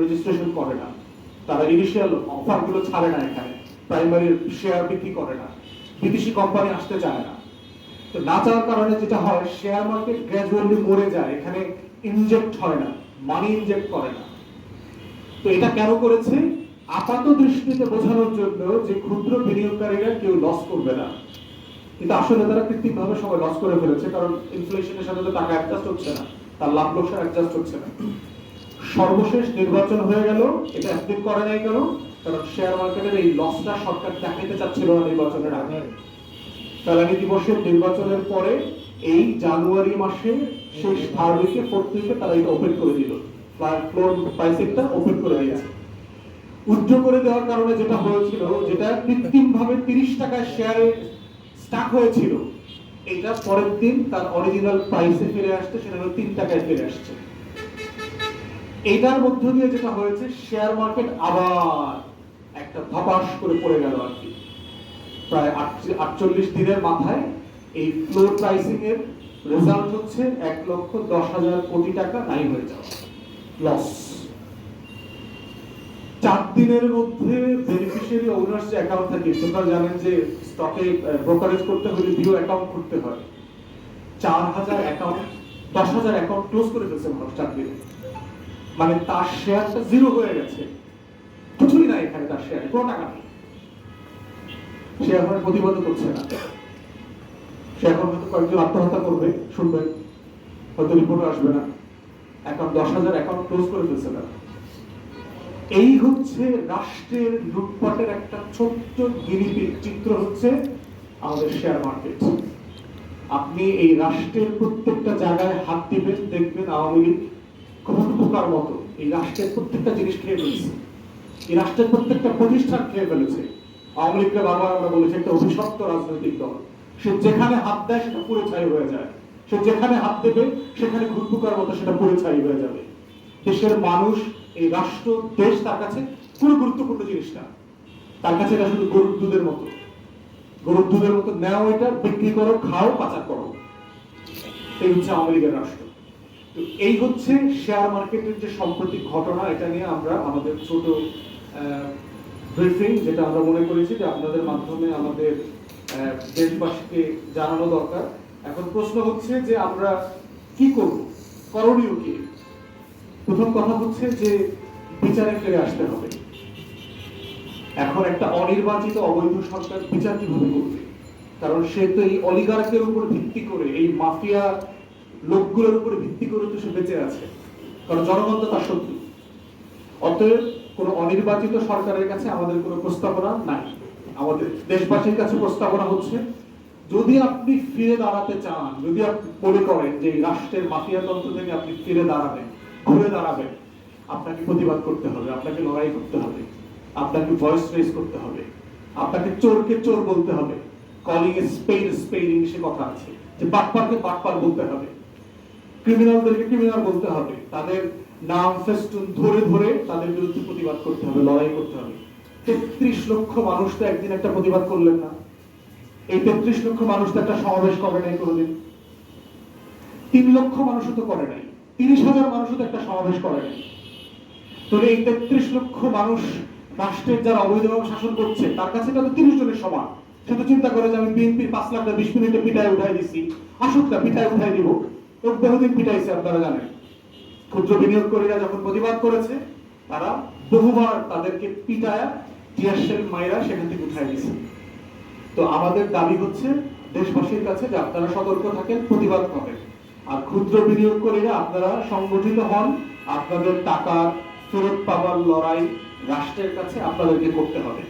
Registration করে না। তারা ইনিশিয়াল অফারগুলো ছাড়ে না এখানে। প্রাইমারি শেয়ার বিক্রি করে না। বিদেশি কোম্পানি আসতে চায় না। তো না চাওয়ার কারণে যেটা হয় শেয়ার মার্কেট গ্র্যাজুয়ালি মরে যায়। এখানে ইনজেক্ট হয় না। মানি ইনজেক্ট করে না। তো এটা কেন করেছে? আপাত দৃষ্টিতে বোঝানোর জন্য যে ক্ষুদ্র বিনিয়োগকারীরা কেউ লস করবে না। কিন্তু আসলে তারা কৃত্রিম ভাবে সবাই লস করে ফেলেছে, কারণ ইনফ্লেশনের সাথে তো টাকা অ্যাডজাস্ট হচ্ছে না। তার লাভ লোকসান অ্যাডজাস্ট হচ্ছে না। সর্বশেষ নির্বাচন হয়ে গেল, এটা একদিন করে নাই কেন? কারণ শেয়ার মার্কেটের এই লসটা সরকার দেখাইতে চাচ্ছিল না নির্বাচনের আগে। ফেলানি দিবসের নির্বাচনের পরে এই জানুয়ারি মাসে শেষ থার্ড উইকে ফোর্থ উইকে তারা এটা ওপেন করে দিল। ফ্লোর প্রাইসিংটা ওপেন করে দিয়েছে। উজ্জ্ব করে দেওয়ার কারণে যেটা হয়েছিল, যেটা কৃত্রিম ভাবে তিরিশ টাকায় শেয়ারে স্টাক হয়েছিল, এটা পরের দিন তার অরিজিনাল প্রাইসে ফিরে আসছে, সেটা হলো তিন টাকায় ফিরে আসছে। এইটার মধ্য দিয়ে যেটা হয়েছে শেয়ার মার্কেট আবার একটা ধপাস করে পড়ে গেল আর কি। প্রায় আটচল্লিশ দিনের মাথায় এই ফ্লোর প্রাইসিং এর রেজাল্ট হচ্ছে এক লক্ষ দশ হাজার কোটি টাকা নাই হয়ে যাওয়া। লস চার দিনের মধ্যে বেনিফিশিয়ারি ওনার্স যে অ্যাকাউন্ট থাকে, তোমরা জানেন যে স্টকে ব্রোকারেজ করতে হলে ভিও অ্যাকাউন্ট করতে হয়। চার হাজার অ্যাকাউন্ট দশ হাজার অ্যাকাউন্ট ক্লোজ করে ফেলছে মানুষ চার দিনে। মানে তার শেয়ারটা জিরো হয়ে গেছে। কিছুই নাই এখানে তার শেয়ার কোনো টাকা নেই। সে এখন প্রতিবাদ করছে না। সে এখন হয়তো কয়েকজন আত্মহত্যা করবে শুনবেন হয়তো রিপোর্ট আসবে না। দশ হাজার অ্যাকাউন্ট ক্লোজ করে ফেলছে না এই হচ্ছে রাষ্ট্রের লুটপাটের একটা ছোট্ট গিরিপিক চিত্র হচ্ছে আমাদের শেয়ার মার্কেট আপনি এই রাষ্ট্রের প্রত্যেকটা জায়গায় হাত দিবেন, দেখবেন আওয়ামী লীগ পোকার মতো এই রাষ্ট্রের প্রত্যেকটা জিনিস খেয়ে ফেলেছে। এই রাষ্ট্রের প্রত্যেকটা প্রতিষ্ঠান খেয়ে ফেলেছে। আওয়ামী লীগকে বারবার আমরা বলেছি, একটা অভিশপ্ত রাজনৈতিক দল। সে যেখানে হাত দেয়, সেটা পুরো ছাই হয়ে যায়। সে যেখানে হাত দেবে, সেখানে ঘুরপুকার মতো সেটা পুরো ছাই হয়ে যাবে। দেশের মানুষ, এই রাষ্ট্র, দেশ তার কাছে কোনো গুরুত্বপূর্ণ জিনিস না তার কাছে এটা শুধু গরুর দুধের মতো। গরুর দুধের মতো, নেও এটা, বিক্রি করো, খাও, পাচার করো। এই হচ্ছে আওয়ামী লীগের রাষ্ট্র। এই হচ্ছে শেয়ার মার্কেটের যে সাম্প্রতিক ঘটনা, এটা নিয়ে আমরা আমাদের ছোট ব্রিফিং যেটা আমরা মনে করেছি যে আপনাদের মাধ্যমে আমাদের দেশবাসীকে জানানো দরকার। এখন প্রশ্ন হচ্ছে যে আমরা কি করব? করণীয় কি? প্রথম কথা হচ্ছে যে বিচারে ফিরে আসতে হবে। এখন একটা অনির্বাচিত অবৈধ সরকার বিচার কীভাবে করবে? কারণ সে তো এই অলিগার্কের উপর ভিত্তি করে, এই মাফিয়া লোকগুলোর উপর ভিত্তি করে তো সে বেঁচে আছে। কারণ জনগণ তো তার শত্রু। অতএব কোন অনির্বাচিত সরকারের কাছে আমাদের কোনো প্রস্তাবনা নাই। আমাদের দেশবাসীর কাছে প্রস্তাবনা হচ্ছে, যদি আপনি ফিরে দাঁড়াতে চান, যদি আপনি মনে করেন যে রাষ্ট্রের মাফিয়াতন্ত্র থেকে আপনি ফিরে দাঁড়াবেন, ঘুরে দাঁড়াবেন, আপনাকে প্রতিবাদ করতে হবে, আপনাকে লড়াই করতে হবে, আপনাকে ভয়েস রেজ করতে হবে, আপনাকে চোরকে চোর বলতে হবে কলিং এ স্পেড স্পেড ইংলিশে কথা আছে, যে বাটপারকে বাটপার বলতে হবে। ক্রিমিনালদেরকে ক্রিমিনাল বলতে হবে। তাদের নাম ফেস্টুন ধরে ধরে তাদের বিরুদ্ধে প্রতিবাদ করতে হবে, লড়াই করতে হবে। তেত্রিশ লক্ষ মানুষ তো একদিন একটা প্রতিবাদ করলেন না। এই তেত্রিশ লক্ষ মানুষ তো একটা সমাবেশ করে নাই কোনোদিন। তিন লক্ষ তো করে নাই। তিরিশ হাজার তো একটা সমাবেশ করে নাই। তাহলে এই তেত্রিশ লক্ষ মানুষ রাষ্ট্রের যারা অবৈধভাবে শাসন করছে, তার কাছে তো তিরিশ জনের সমান। সে তো চিন্তা করে যে আমি বিএনপির পাঁচ লাখ বিশ মিনিটে পিঠায় উঠাই দিছি। আসুক না, পিঠায় উঠাই দিব। লোক বহুদিন পিঠাইছে আপনারা জানেন। ক্ষুদ্র বিনিয়োগকারীরা যখন প্রতিবাদ করেছে, তারা বহুবার তাদেরকে পিটায়া টিয়ারশেল মাইরা সেখান থেকে তো আমাদের দাবি হচ্ছে, দেশবাসীর কাছে যে আপনারা সতর্ক থাকেন, প্রতিবাদ করেন। আর ক্ষুদ্র বিনিয়োগকারীরা আপনারা সংগঠিত হন, আপনাদের টাকা ফেরত পাওয়ার লড়াই রাষ্ট্রের কাছে আপনাদেরকে করতে হবে।